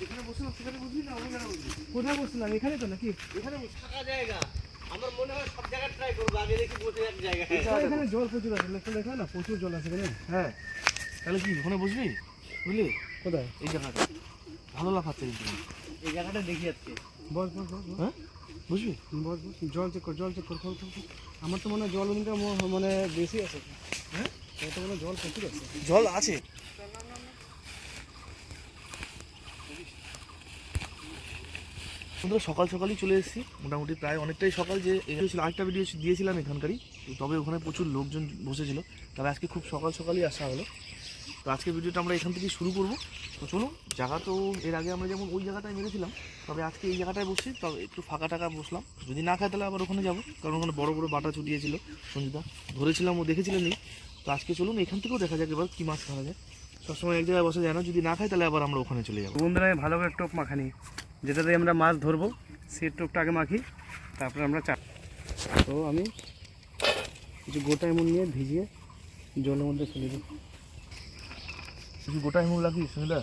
যেখানে বসলাম সেখানে বুঝলি না ওখানে বুঝলি কোথায় বসছিলাম? এখানে তো নাকি? এখানে জায়গা। আমার মনে হয় সব জায়গায় ট্রাই করব আগে দেখি বসে এক জায়গায় এখানে জল প্রচুর আছে লেখা লেখা না প্রচুর জল আছে এখানে। হ্যাঁ। তাহলে কি ওখানে বসবি? বুঝলি? কোথায়? এই জায়গাটা। ভালো লাফাচ্ছে কিন্তু। এই জায়গাটা দেখি যাচ্ছে বস বস বস। হ্যাঁ? বুঝবি বস বস জল চেক কর জল চেক কর খোল, খোল। আমার তো মনে হয় জল ম- মানে বেশি আছে। হ্যাঁ? তো মনে জল প্রচুর আছে। জল আছে। বন্ধুরা সকাল সকালই চলে এসেছি। মোটামুটি প্রায় অনেকটাই সকাল যে ছিল। আরেকটা ভিডিও দিয়েছিলাম এখানকারই। তবে ওখানে প্রচুর লোকজন বসেছিল। তবে আজকে খুব সকাল সকালই আসা হলো। তো আজকে ভিডিওটা আমরা এখান থেকেই শুরু করব। তো চলুন, জায়গা তো এর আগে আমরা যেমন ওই জায়গাটায় মেরেছিলাম, তবে আজকে এই জায়গাটায় বসছি। তবে একটু ফাঁকা টাকা বসলাম। যদি না খায় তাহলে আবার ওখানে যাব। কারণ ওখানে বড় বড় বাটা ছুটিয়েছিল সঞ্জিতা। ধরেছিলাম ও দেখেছিলেন তো আজকে চলুন এখান থেকেও দেখা যাক এবার কী মাছ ধরা যায়। সবসময় এক জায়গায় বসা যায় না। যদি না খায় তাহলে আবার আমরা ওখানে চলে যাব। বন্ধুরা, আমি ভালো করে টোপ মাখানি। যেটা দিয়ে আমরা মাছ ধরবো সেই টোপটা আগে মাখি তারপরে আমরা চা তো আমি কিছু গোটা এমন নিয়ে ভিজিয়ে জলের মধ্যে ফেলে দিই। তুই গোটা হিমুল লাগিস সুবিধা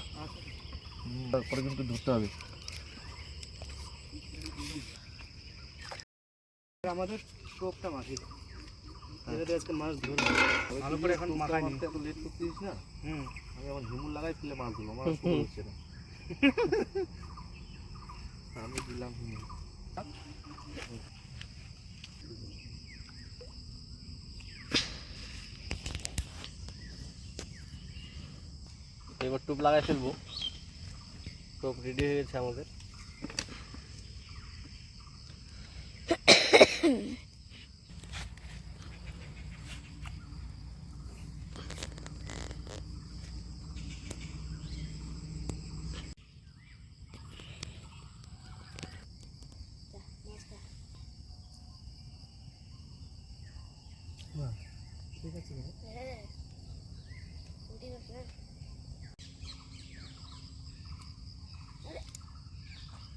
তারপরে কিন্তু ধরতে হবে। আমাদের টোপটা মাখি। আজকে মাছ ধরবো। ভালো করে এখন লেট করতেছিস না। হুম। আমি এখন হিমুল লাগাই ফেলে মাছ দিলাম আমার হচ্ছে না আমি এবার টুপ লাগাই ফেলব। টুপ রেডি হয়ে গেছে আমাদের। ঠিক আছে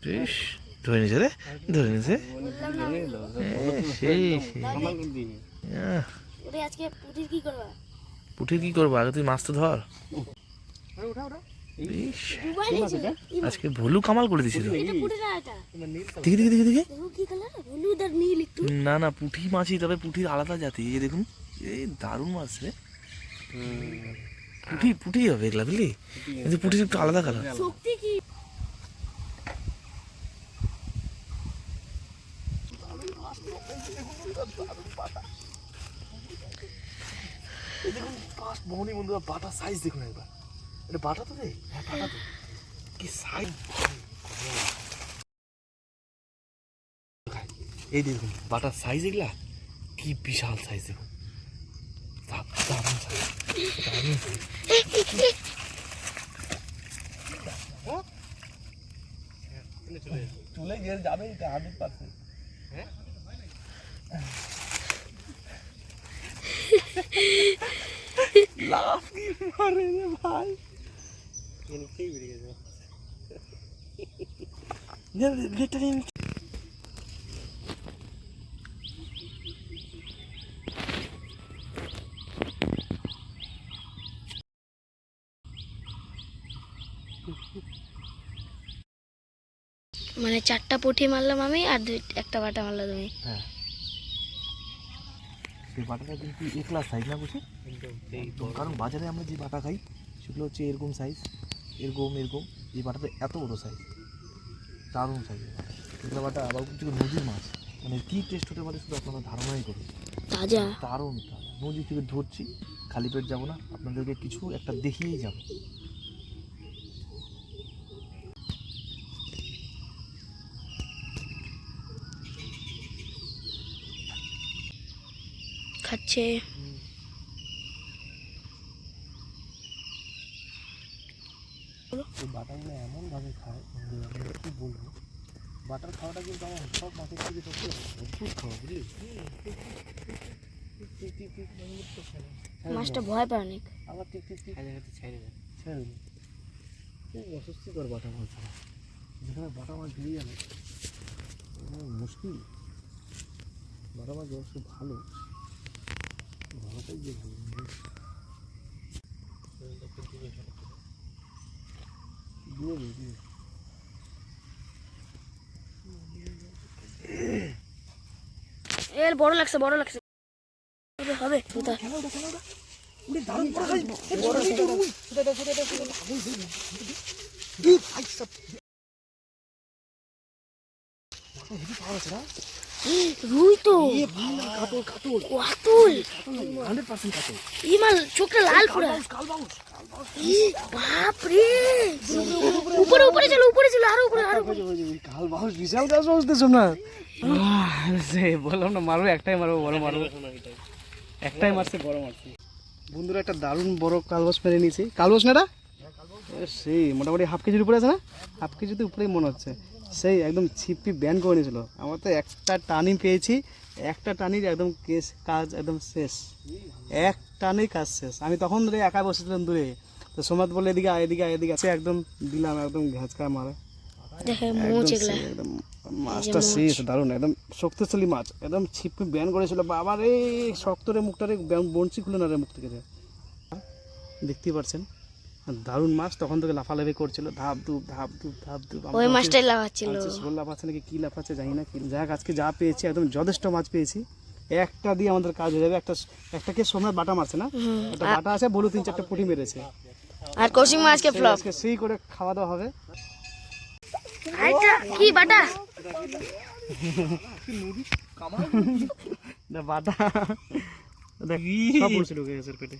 বেশ ধরে নিছে রে ধরে নিছে সেই আহ, ওরে আজকে পুটির কি করবা? পুঠির কি করব? আগে তুই মাছ তো ধর ওঠা ওঠা বেশ দুবাই নিয়েছে আজকে ভুলু কামাল করে দিছিল না দেখি দেখি দেখি দেখি। না না পুঁটি মাছই তবে পুঁটির আলাদা জাতি। এই যে দেখুন এই দারুণ মাছ রে। পুঁটি পুঁটি হবে এগুলা বুঝলি? কিন্তু পুঁটির একটু আলাদা কালার শক্তি কি? দেখুন বন্ধুরা বাটা সাইজ দেখুন একবার। এটা বাটা তো রে? হ্যাঁ বাটা তো। কি সাইজ? এই দেখুন বাটার সাইজ এগুলা? কি বিশাল সাইজ দেখুন। দারুণ সাইজ। দারুণ। চলে গিয়ে যাবে এটা হান্ড্রেড পার্সেন্ট। লাভ কি মারে রে ভাই? মানে চারটা পুঁটি মারলাম আমি আর দুই একটা বাটা মারলাম তুমি। হ্যাঁ। সেই বাটাটা কিন্তু একলা সাইজ না বুঝি? কারণ বাজারে আমরা যে বাটা খাই সেগুলো হচ্ছে এরকম সাইজ এরকম এরকম এই বাটাটা এত বড় সাইজ দারুণ সাইজ এগুলো বাটা আবার কিছু নদীর মাছ। মানে কী টেস্ট হতে পারে শুধু আপনারা ধারণাই করুন। তাজা। দারুণ দারুণ। নদী থেকে ধরছি খালি পেট যাব না আপনাদেরকে কিছু একটা দেখিয়েই যাব। খাচ্ছে এই বাটাগুলো এমনভাবে খায় যে আমি কী বলব বাটার খাওয়াটা কিন্তু আমার সব মাছের থেকে সত্যি অদ্ভুত খাওয়া বুঝলি। মাছটা ভয় পায় অনেক। আবার টিক টিক টিক ছেড়ে দিন খুব অস্বস্তিকর বাটা মাছ। ছাড়া যেখানে বাটা মাছ বেরিয়ে যাবে মুশকিল। বাটা মাছ অবশ্য ভালো। ভালোটাই যে ভালো দিয়ে দিয়ে এর বড় লাগছে বড় লাগছে। হবে, রুই তো। কাতল কাতল কাতুল হান্ড্রেড পার্সেন্ট কাতল এই চোখটা লাল পুরা। বাপ রে উপরে উপরে চলো উপরে চলো আরও উপরে আরও উপরে। কাল বাউস বিশাল গাছ বসতেছো না? সে বললাম না মারবো একটাই মারবো বড় মারবো। একটাই মারছে বড় মারছে। বন্ধুরা একটা দারুণ বড় কালবাস মেরে নিয়েছি। কালবাস না এটা? সেই মোটামুটি হাফ কেজির উপরে আছে না? হাফ কেজিতে উপরেই মনে হচ্ছে। সেই একদম ছিপি ব্যান করে নিয়েছিল। আমার তো একটা টানি পেয়েছি। একটা টানির একদম কেস কাজ একদম শেষ। এক টানেই কাজ শেষ। আমি তখন ধরে একা বসেছিলাম দূরে। তো সোমাত বলে এদিকে আয় এদিকে আয় এদিকে আছে একদম দিলাম একদম ঘাঁচকা মারে। একদম মাছটা শেষ দারুণ একদম শক্তিশালী মাছ। একদম ছিপি ব্যান করেছিল। বাবা রে শক্ত রে মুখটা রে বঞ্চি খুলে না রে মুখ থেকে। দেখতেই পাচ্ছেন দারুণ মাছ তখন থেকে লাফালাফি করছিল ধাপ ধুপ ধাপ ধুপ ধাপ ধুপ। ওই মাছটাই লাগাচ্ছিল ছোট লাফাচ্ছে নাকি কি লাফাচ্ছে জানি না কি যাক আজকে যা পেয়েছি একদম যথেষ্ট মাছ পেয়েছি। একটা দিয়ে আমাদের কাজ হয়ে যাবে একটা একটাকে সোমনাথ বাটা মারছে না? একটা বাটা আছে বলু তিন চারটা পুটি মেরেছে। আর কৌশিক মাছকে সেই ফ্লপ আজকে সেই করে খাওয়া দাওয়া হবে। আরেকটা কি বাটা? না বাটা। দেখ সব পড়ছিল গ্যাসের পেটে।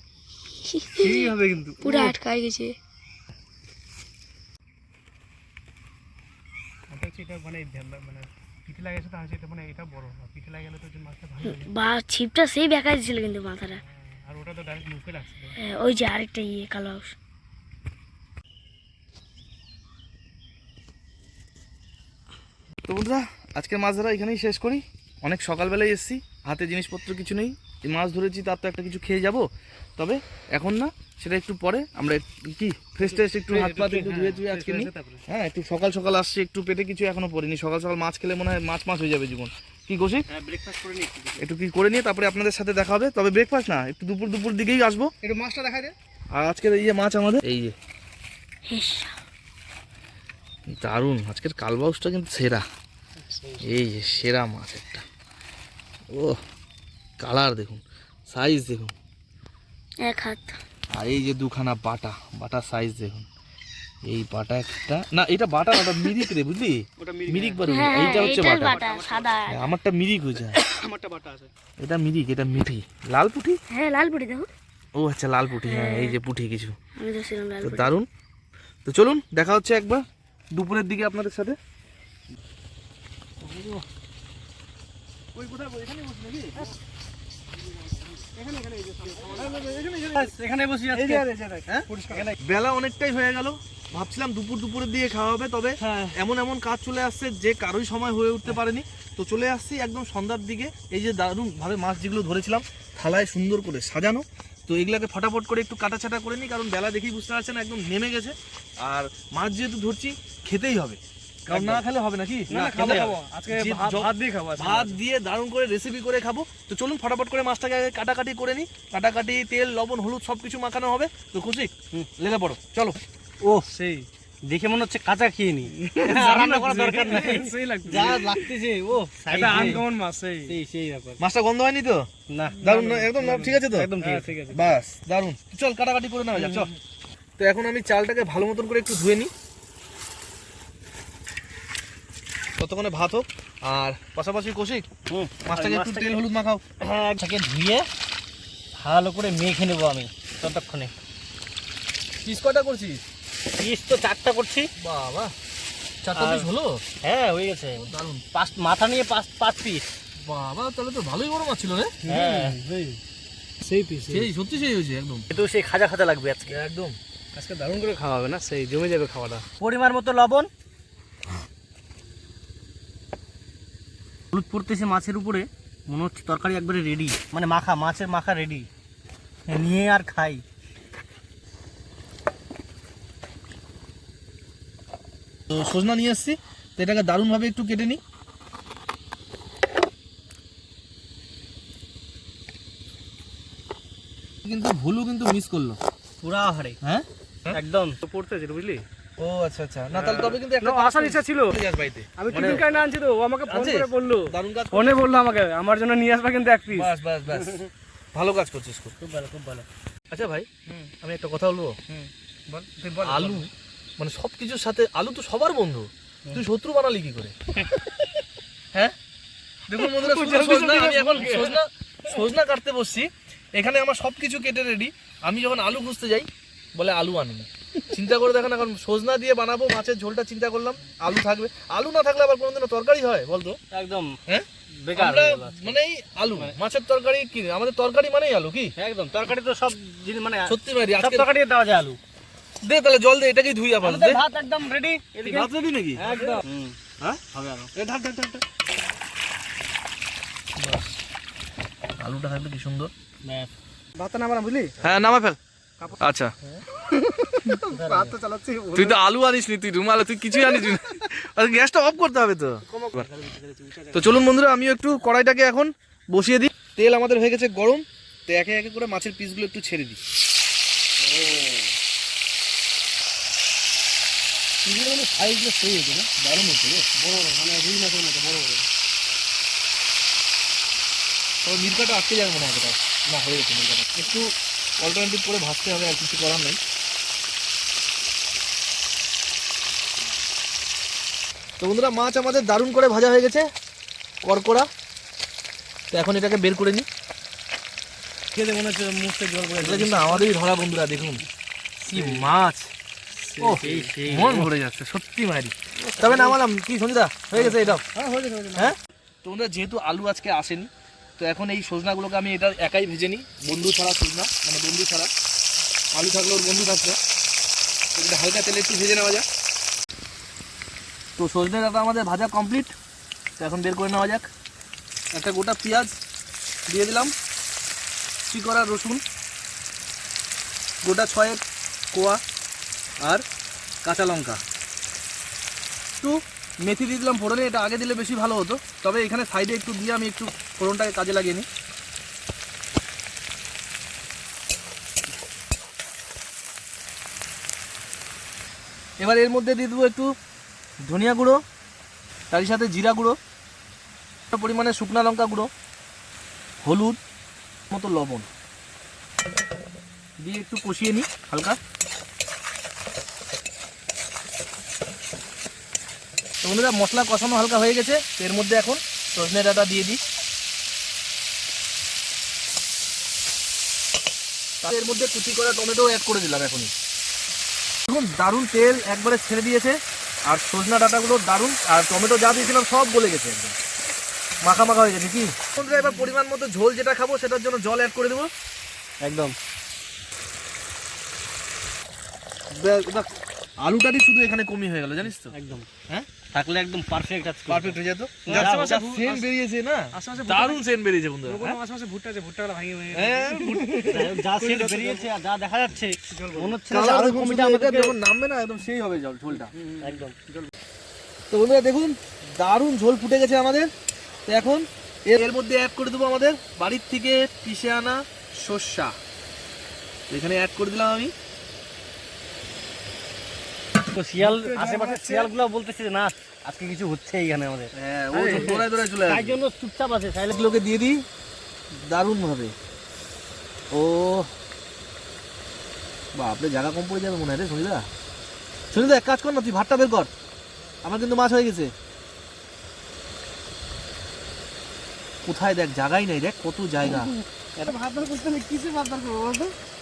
হবে কিন্তু পুরো আটকায় গেছে। মানে মানে মানে এটা বড় না পিঠে লাগালে তো যে মাছটা ভালো লাগে। বা ছিপটা সেই বেঁকা কিন্তু মাথাটা। আর ওটা তো ডাইরেক্ট মুখে লাগছিল হ্যাঁ, ওই যে আরেকটা ইয়ে কালো হাউস। তো বন্ধুরা আজকের মাছ ধরা এখানেই শেষ করি। অনেক সকালবেলায় এসেছি হাতে জিনিসপত্র কিছু নেই। মাছ ধরেছি তার তো একটা কিছু খেয়ে যাব। তবে এখন না সেটা একটু পরে আমরা একটু- কি ফ্রেশ ট্রেশ একটু হাত পা একটু ধুয়ে ধুয়ে আজকে নিই। হ্যাঁ একটু সকাল সকাল আসছি একটু পেটে কিছু এখনও পড়িনি। সকাল সকাল মাছ খেলে মনে হয় মাছ মাছ হয়ে যাবে জীবন। কি কৌশিক? হ্যাঁ একটু। কি করে নিয়ে তারপরে আপনাদের সাথে দেখা হবে। তবে ব্রেকফাস্ট না একটু দুপুর দুপুর দিকেই আসব। একটু মাছটা দেখা দে। আর আজকের এই যে মাছ আমাদের এই যে। দারুণ আজকের কালবাউসটা কিন্তু সেরা। এই যে সেরা মাছ একটা। ও কালার দেখুন সাইজ দেখুন। এক হাত। আর এই যে দুখানা বাটা বাটা সাইজ দেখুন। এই বাটা একটা না এটা বাটা না ওটা মিরিক রে বুঝলি? ওটা মিরিক বারু হ্যাঁ। এইটা হচ্ছে বাটা। বাটা সাদা। হ্যাঁ, আমারটা মিরিক হয়েছে আমারটা বাটা আছে। এটা মিরিক এটা মিঠি। লাল পুঁটি হ্যাঁ লাল পুটি দেখো। ও আচ্ছা লাল পুঁটি হ্যাঁ এই যে পুঁটি কিছু। আমি দেখছিলাম লাল তো দারুণ। তো চলুন দেখা হচ্ছে একবার দুপুরের দিকে আপনাদের সাথে। ওই এখানে বসি আজকে হ্যাঁ? বেলা অনেকটাই হয়ে গেল। ভাবছিলাম দুপুর দুপুরের দিকে খাওয়া হবে তবে হ্যাঁ। এমন এমন কাজ চলে আসছে যে কারোই সময় হয়ে উঠতে পারেনি। তো চলে আসছি একদম সন্ধ্যার দিকে। এই যে দারুণ ভাবে মাছ যেগুলো ধরেছিলাম থালায় সুন্দর করে সাজানো। তো এগুলাকে ফটাফট করে একটু কাটা ছাটা করে নিই কারণ বেলা দেখেই বুঝতে পারছেন একদম নেমে গেছে। আর মাছ যেহেতু ধরছি খেতেই হবে। কারণ না খেলে হবে নাকি? না খাব খাব আজকে ভাত দিয়ে খাব ভাত দিয়ে দারুণ করে রেসিপি করে খাব। তো চলুন ফটাফট করে মাছটাকে আগে কাটাকাটি করে নিই। কাটাকাটি তেল লবণ হলুদ সব কিছু মাখানো হবে। তো খুশি? লেগে পড়ো। চলো। ও সেই। দেখে মনে হচ্ছে কাঁচা খেয়ে নি। রান্না করার দরকার নাই। সেই যা লাগতেছে ও এটা আনকমন মাছ সেই। সেই সেই ব্যাপার। মাছটা গন্ধ হয়নি তো? না। দারুণ একদম ঠিক আছে তো? একদম ঠিক আছে। আছে। বাস দারুণ। চল কাটাকাটি করে নেওয়া যাক চল। তো এখন আমি চালটাকে ভালো মতন করে একটু ধুয়ে নিই। ততক্ষণে ভাত হোক আর পাশাপাশি কষিক মাছটাকে একটু তেল হলুদ মাখাও। হ্যাঁ ধুয়ে ভালো করে মেখে নেব আমি ততক্ষণে। পিস কটা করছিস? পিস তো চারটা করছি। বাবা চারটা পিস হলো? হ্যাঁ হয়ে গেছে। দারুণ। পাঁচ মাথা নিয়ে পাঁচ পাঁচ পিস। বাবা তাহলে তো ভালোই বড় মাছ ছিল রে। হ্যাঁ। সেই পিস সেই। সত্যি সেই হয়েছে একদম। একটু সেই খাজা খাজা লাগবে আজকে। একদম। আজকে দারুণ করে খাওয়া হবে না? সেই জমে যাবে খাওয়াটা। পরিমাণ মতো লবণ হলুদ পড়তেছে মাছের উপরে মনে হচ্ছে তরকারি একবারে রেডি মানে মাখা মাছের মাখা রেডি নিয়ে আর খাই। তো সজনা নিয়ে এসছি তো এটাকে দারুণভাবে একটু কেটে নিই। কিন্তু ভুলু কিন্তু মিস করল। পুরা হারে হ্যাঁ? একদম। তো পড়তেছে বুঝলি? ও আচ্ছা আচ্ছা। না তাহলে তবে কিন্তু একটা আসার ইচ্ছা ছিল। বাড়িতে। আমি মানে টিফিন কাইন্ড আনছি তো ও আমাকে ফোন? করে বলল। দারুণ কাজ ফোনে বলল আমাকে আমার জন্য নিয়ে আসবা কিন্তু এক পিস বাস বাস বাস। ভালো কাজ করছিস খুব। খুব ভালো খুব ভালো। আচ্ছা ভাই আমি একটা কথা বলব? বল তুই বল। আলু মানে সব কিছুর সাথে আলু তো সবার বন্ধু। তুই শত্রু বানালি কি করে? হ্যাঁ? দেখুন বন্ধুরা সজনা আমি এখন সজনা সজনা কাটতে বসছি। এখানে আমার সব কিছু কেটে রেডি আমি যখন আলু খুঁজতে যাই বলে আলু আনিনি চিন্তা করে দেখেন এখন সজনা দিয়ে বানাবো মাছের ঝোলটা চিন্তা করলাম আলু থাকবে। আলু না থাকলে আবার কোনোদিনও তরকারি হয় বলতো একদম। হ্যাঁ? আমরা হয়ে। মানেই আলু মাছের তরকারি কি আমাদের তরকারি মানেই আলু কি? একদম। তরকারি তো সব জিনিস মানে সত্যি মারি আজকে তরকারি দেওয়া যায় আলু। দে তাহলে জল দে এটাকেই ধুই আবার দে। ভাত একদম রেডি এদিকে ভাত রেডি নাকি? একদম। হ্যাঁ? হবে আরও। এ ঢাক ঢাক ঢাক ঢাক। আলুটা থাকলে কি সুন্দর? ভাতটা নামালাম বুঝলি? হ্যাঁ নামা ফেল। আচ্ছা। চালাচ্ছি তুই তো আলু আনিস নি তুই রুমালে তুই কিছুই আনিস আর গ্যাসটা অফ করতে হবে তো। তো চলুন বন্ধুরা আমিও একটু কড়াইটাকে এখন বসিয়ে দিই। তেল আমাদের হয়ে গেছে গরম। তো একে একে করে মাছের পিসগুলো একটু ছেড়ে দিই। সাইজগুলো সেই হয়েছে না দারুণ হচ্ছে রে বড় বড় মানে রুই মাছের মতো বড় বড় তবে মিরকাটা আটকে যাবে মনে হয় না হয়ে গেছে মিরকাটা। একটু অল্টারনেটিভ করে ভাজতে হবে আর কিছু করার নেই। তো বন্ধুরা মাছ আমাদের দারুণ করে ভাজা হয়ে গেছে করকরা তো এখন এটাকে বের করে নিই খেতে মনে হচ্ছে মুখে জল পড়ে কিন্তু আমাদেরই ধরা বন্ধুরা দেখুন। কি মাছ। ও মন ভরে যাচ্ছে সত্যি মারি। তবে নামালাম কি সঞ্জিদা? হয়ে গেছে এটা হ্যাঁ হয়ে গেছে তো বন্ধুরা যেহেতু আলু আজকে আসেনি তো এখন এই সজনাগুলোকে আমি এটা একাই ভেজে নিই। বন্ধু ছাড়া সজনা মানে বন্ধু ছাড়া। আলু থাকলে ওর বন্ধু থাকবে। তো এটা হালকা তেলে একটু ভেজে নেওয়া যাক। তো সজনে ডাটা আমাদের ভাজা কমপ্লিট তো এখন বের করে নেওয়া যাক। একটা গোটা পেঁয়াজ দিয়ে দিলাম। চিকড়া রসুন? গোটা ছয়েক কোয়া আর কাঁচা লঙ্কা। একটু মেথি দিয়ে দিলাম ফোড়নে, এটা আগে দিলে বেশি ভালো হতো। তবে এখানে সাইডে একটু দিয়ে আমি একটু ফোড়নটাকে কাজে লাগিয়ে নিই। এবার এর মধ্যে দিয়ে দেবো একটু ধনিয়া গুঁড়ো, তারই সাথে জিরা গুঁড়ো, পরিমাণে শুকনা লঙ্কা গুঁড়ো, হলুদ মতো লবণ। দিয়ে একটু কষিয়ে নিই হালকা। বন্ধুরা মশলা কষানো হালকা হয়ে গেছে এর মধ্যে এখন সজনে ডাটা দিয়ে দিই। এর মধ্যে কুচি করা টমেটো অ্যাড করে দিলাম এখনই। দেখুন দারুণ তেল একবারে ছেড়ে দিয়েছে আর সজনা ডাটাগুলো দারুণ আর টমেটো যা দিয়েছিলাম সব গলে গেছে একদম। মাখা মাখা হয়ে গেছে কি? বন্ধুরা এবার পরিমাণ মতো ঝোল যেটা খাব সেটার জন্য জল অ্যাড করে দেবো। একদম। আলুটারই শুধু এখানে কমই হয়ে গেল জানিস তো? একদম। হ্যাঁ? থাকলে একদম পারফেক্ট আছে পারফেক্ট হয়ে যেত। সেন বেরিয়েছে না? আশেপাশে দারুণ সেন বেরিয়েছে বন্ধুরা। আশেপাশে ভুট্টা আছে ভুট্টাগুলো ভাঙিয়ে ভাঙিয়ে হ্যাঁ। যা সেট বেরিয়েছে আর যা দেখা যাচ্ছে মনে হচ্ছে না আরও কমিটা শুধু যখন নামবে না একদম সেই হবে জল ঝোলটা। একদম। তো বন্ধুরা দেখুন দারুণ ঝোল ফুটে গেছে আমাদের। তো এখন এর এর মধ্যে অ্যাড করে দেবো আমাদের বাড়ির থেকে পিষে আনা সর্ষা এখানে অ্যাড করে দিলাম আমি। তো শিয়াল আশেপাশে শিয়ালগুলো বলতেছে না আজকে কিছু হচ্ছে এইখানে আমাদের। হ্যাঁ ও তো দৌড়ায় দৌড়ায় চলে তাই জন্য চুপচাপ আছে দিয়ে দিই। দারুণ ভাবে ও। বাপরে জায়গা কম পড়ে যাবে মনে হয় রে সুনিদা। সুনিদা এক কাজ কর না তুই ভাতটা বের কর। আমার কিন্তু মাছ হয়ে গেছে। কোথায় দেখ জায়গাই নাই দেখ কত জায়গা।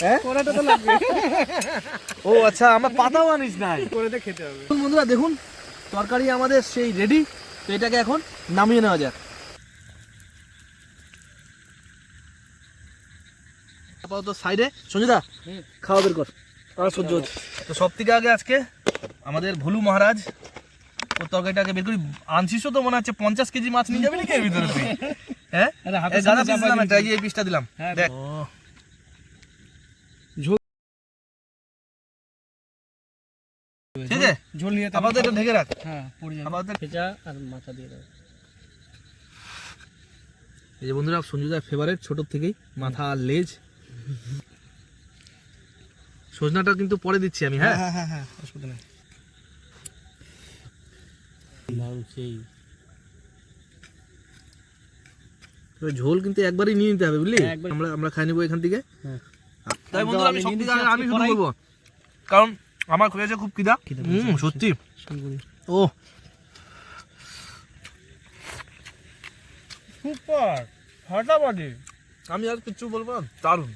হ্যাঁ? ও আচ্ছা আমার পাতাও আনিস নাই। করে খেতে হবে। বন্ধুরা দেখুন তরকারি আমাদের সেই রেডি তো এটাকে এখন নামিয়ে নেওয়া যাক। আপাতত সাইডে সঞ্জিদা হুম। খাওয়া বের কর। সহ্য হচ্ছে। তো সব থেকে আগে আজকে আমাদের ভুলু মহারাজ ও তরকারিটাকে বের করি। আনছিসও তো মনে হচ্ছে পঞ্চাশ কেজি মাছ নিয়ে যাবে নাকি এর ভিতরে তুই? হ্যাঁ? গাদা দিলাম দিয়েছি। একটা, এই যে পিসটা দিলাম। হ্যাঁ, দেখ। ঠিক আছে ঝোল নিয়ে আপাতত এটা ঢেকে রাখ। হ্যাঁ পড়ে যাবে। আপাতত ভেজা আর মাথা দিয়ে দেবে। এই যে বন্ধুরা সঞ্জুদার ফেভারিট ছোট থেকেই মাথা আর লেজ। সজনাটা কিন্তু পরে দিচ্ছি আমি হ্যাঁ? হ্যাঁ হ্যাঁ হ্যাঁ অসুবিধা নেই সেই। ঝোল কিন্তু একবারই নিয়ে নিতে হবে বুঝলি? হ্যাঁ, একবার- আমরা আমরা খাই নেব এখান থেকে। হ্যাঁ। তাই আমি সব থেকে আমি শুরু করব কারণ আমার খুব খিদা। হুম সত্যি। ও সুপার ফাটাফাটি আমি আর কিছু বলব না দারুণ।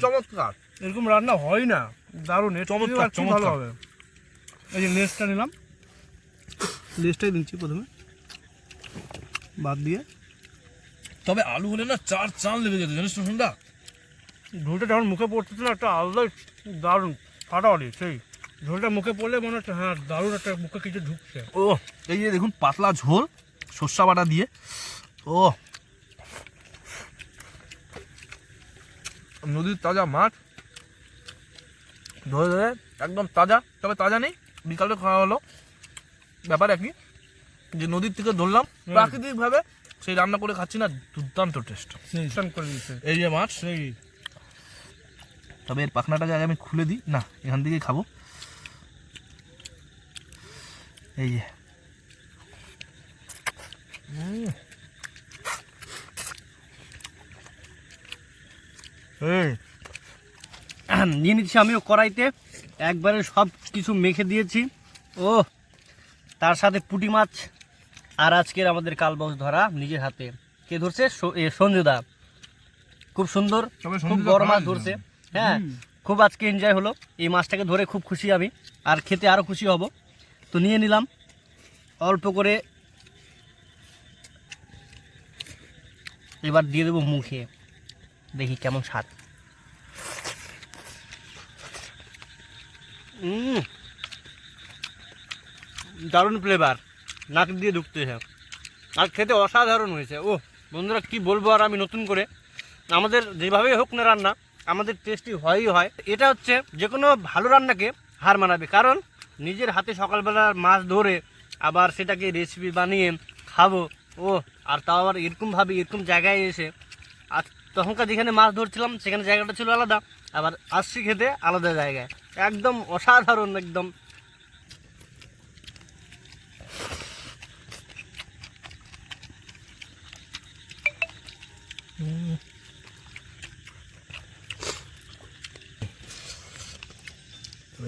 চমৎকার। এরকম রান্না হয় না দারুণ চমৎকার, ভালো চমৎকার। হবে। এই যে লেসটা নিলাম। লেসটাই দিচ্ছি প্রথমে। বাদ দিয়ে। তবে আলু হলে না চার চান লেগে যেত জানিস তো সন্ধ্যা ঝোলটা যখন মুখে পড়তেছিল একটা আলাদাই দারুণ ফাটাফাটি সেই। ঝোলটা মুখে পড়লে মনে হচ্ছে হ্যাঁ দারুণ একটা মুখে কিছু ঢুকছে। ও এই যে দেখুন পাতলা ঝোল সর্ষা বাটা দিয়ে। ও। নদীর তাজা মাছ ধরে ধরে একদম তাজা তবে তাজা নেই বিকালে খাওয়া হলো। ব্যাপার একই যে নদীর থেকে ধরলাম প্রাকৃতিকভাবে সেই রান্না করে খাচ্ছি না দুর্দান্ত টেস্ট করে দিচ্ছে এই যে মাছ সেই। তবে এর পাখনাটাকে আগে আমি খুলে দিই না এখান থেকেই খাব। এই যে। নিয়ে নিচ্ছি আমিও কড়াইতে একবারে সব কিছু মেখে দিয়েছি। ও তার সাথে পুঁটি মাছ আর আজকের আমাদের কালবাউস ধরা নিজের হাতে। কে ধরছে? সঞ্জুদা। খুব সুন্দর খুব বড় মাছ ধরছে। হ্যাঁ খুব আজকে এনজয় হলো। এই মাছটাকে ধরে খুব খুশি আমি। আর খেতে আরও খুশি হব। তো নিয়ে নিলাম। অল্প করে এবার দিয়ে দেবো মুখে। দেখি কেমন স্বাদ। উম, দারুণ ফ্লেভার নাক দিয়ে ঢুকতেছে আর খেতে অসাধারণ হয়েছে। ও বন্ধুরা, কি বলব আর আমি নতুন করে? আমাদের যেভাবেই হোক না রান্না, আমাদের টেস্টি হয়ই হয়। এটা হচ্ছে যে কোনো ভালো রান্নাকে হার মানাবে। কারণ নিজের হাতে সকালবেলা মাছ ধরে আবার সেটাকে রেসিপি বানিয়ে খাব ও আর তাও আবার এরকমভাবে এরকম জায়গায় এসে। আর তখনকার যেখানে মাছ ধরছিলাম, সেখানে জায়গাটা ছিল আলাদা। আবার আসছি খেতে আলাদা জায়গায়। একদম অসাধারণ, একদম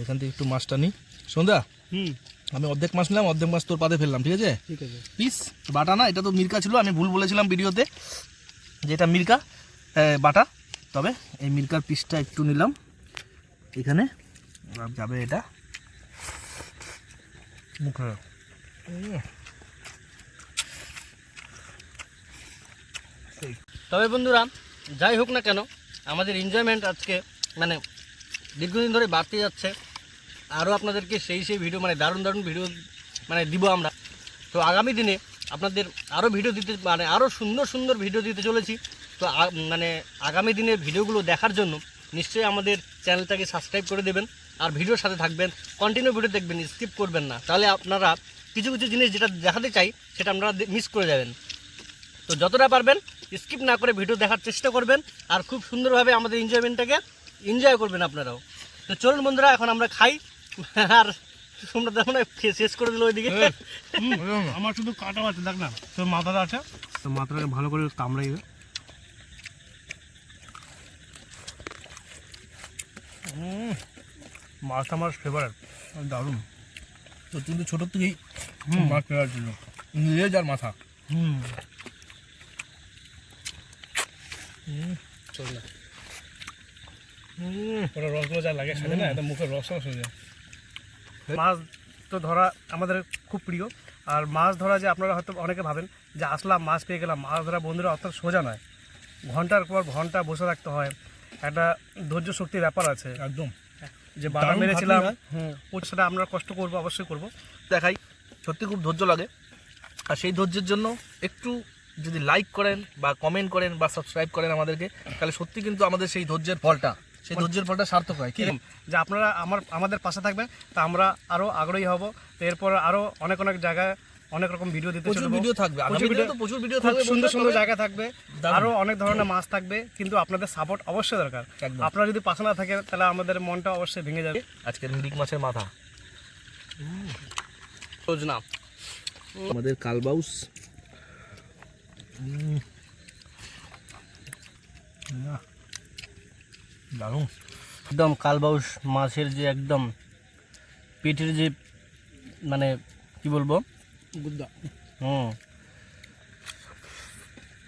এখান থেকে একটু মাছটা নিই সন্ধ্যা হুম। আমি অর্ধেক মাছ নিলাম অর্ধেক মাছ তোর পাতে ফেললাম ঠিক আছে? ঠিক আছে। পিস বাটা না এটা তো মির্কা ছিল আমি ভুল বলেছিলাম ভিডিওতে যে এটা মির্কা বাটা। তবে এই মির্কার পিসটা একটু নিলাম এখানে। যাবে এটা। মুখে। তবে বন্ধুরা, যাই হোক না কেন, আমাদের এনজয়মেন্ট আজকে মানে দীর্ঘদিন ধরে বাড়তে যাচ্ছে। আরও আপনাদেরকে সেই সেই ভিডিও মানে দারুণ দারুণ ভিডিও মানে দিব আমরা। তো আগামী দিনে আপনাদের আরও ভিডিও দিতে মানে আরও সুন্দর সুন্দর ভিডিও দিতে চলেছি। তো মানে আগামী দিনের ভিডিওগুলো দেখার জন্য নিশ্চয়ই আমাদের চ্যানেলটাকে সাবস্ক্রাইব করে দেবেন। আর ভিডিওর সাথে থাকবেন কন্টিনিউ ভিডিও দেখবেন স্কিপ করবেন না। তাহলে আপনারা কিছু কিছু জিনিস যেটা দেখাতে চাই, সেটা আপনারা মিস করে যাবেন। তো যতটা পারবেন স্কিপ না করে ভিডিও দেখার চেষ্টা করবেন আর খুব সুন্দরভাবে আমাদের এনজয়মেন্টটাকে এনজয় করবেন আপনারাও। তো চলুন বন্ধুরা এখন আমরা খাই। আর তোমরা দেখো না শেষ করে দিল ওইদিকে। আমার শুধু কাটা আছে দেখ না। তোর মাথাটা আছে? তো মাথাটাকে ভালো করে কামড়াইবে উম, মাছটা আমার ফেভারিট দারুণ। তো কিন্তু ছোটোর থেকেই মাছ ফেভারিট ছিল। লেজ আর মাথা। হুম। চল ওটা রসগুলো যা লাগে খেলে না এটা মুখে রস রস হয়ে যায়। মাছ তো ধরা আমাদের খুব প্রিয় আর মাছ ধরা যে আপনারা হয়তো অনেকে ভাবেন যে আসলাম মাছ পেয়ে গেলাম মাছ ধরা বন্ধুরা অত সোজা নয়। ঘণ্টার পর ঘণ্টা বসে থাকতে হয় একটা ধৈর্য শক্তির ব্যাপার আছে। একদম। যে বাধা মেরেছিলাম হুম সেটা আমরা কষ্ট করব অবশ্যই করব। দেখাই সত্যি খুব ধৈর্য লাগে। আর সেই ধৈর্যের জন্য একটু যদি লাইক করেন বা কমেন্ট করেন বা সাবস্ক্রাইব করেন আমাদেরকে তাহলে সত্যি কিন্তু আমাদের সেই ধৈর্যের ফলটা সেই ধৈর্যের ফলটা সার্থক হয়। কি? যে আপনারা আমার আমাদের পাশে থাকবেন তা আমরা আরও আগ্রহী হব। এরপর আরও অনেক অনেক জায়গায় অনেক রকম ভিডিও দিতে প্রচুর ভিডিও থাকবে। আগামী দিনে তো প্রচুর ভিডিও থাকবে সুন্দর সুন্দর জায়গা থাকবে। আরও অনেক ধরনের মাছ থাকবে কিন্তু আপনাদের সাপোর্ট অবশ্যই দরকার। আপনারা যদি পাশে না থাকেন তাহলে আমাদের মনটা অবশ্যই ভেঙে যাবে। আজকের মিরিক মাছের মাথা। সজনা। আমাদের কালবাউস। দারুণ একদম কালবাউস মাছের যে একদম পেটের যে মানে কি বলব? হুম।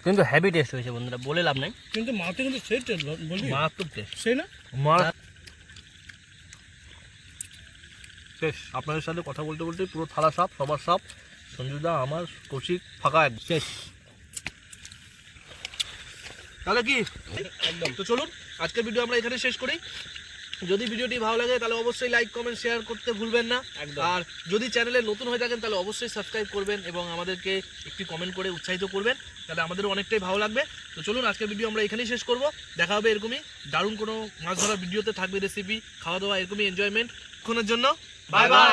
কিন্তু হ্যাভি টেস্ট হয়েছে বন্ধুরা বলে লাভ নাই। কিন্তু মাতে কিন্তু সেই টেস্ট বলবি মারাত্মক টেস্ট সেই না? মার শেষ আপনাদের সাথে কথা বলতে বলতে পুরো থালা সাপ সবার সাপ সঞ্জুদা আমার কৌশিক ফাঁকা শেষ। তাহলে কি? একদম। তো চলুন আজকের ভিডিও আমরা এখানে শেষ করি। যদি ভিডিওটি ভালো লাগে তাহলে অবশ্যই লাইক কমেন্ট শেয়ার করতে ভুলবেন না। আর যদি চ্যানেলে নতুন হয়ে থাকেন তাহলে অবশ্যই সাবস্ক্রাইব করবেন এবং আমাদেরকে একটি কমেন্ট করে উৎসাহিত করবেন। তাহলে আমাদেরও অনেকটাই ভালো লাগবে। তো চলুন আজকের ভিডিও আমরা এখানেই শেষ করব। দেখা হবে এরকমই দারুণ কোনো মাছ ধরার ভিডিওতে থাকবে রেসিপি খাওয়া দাওয়া এরকমই এনজয়মেন্ট এখনের জন্য বাই বাই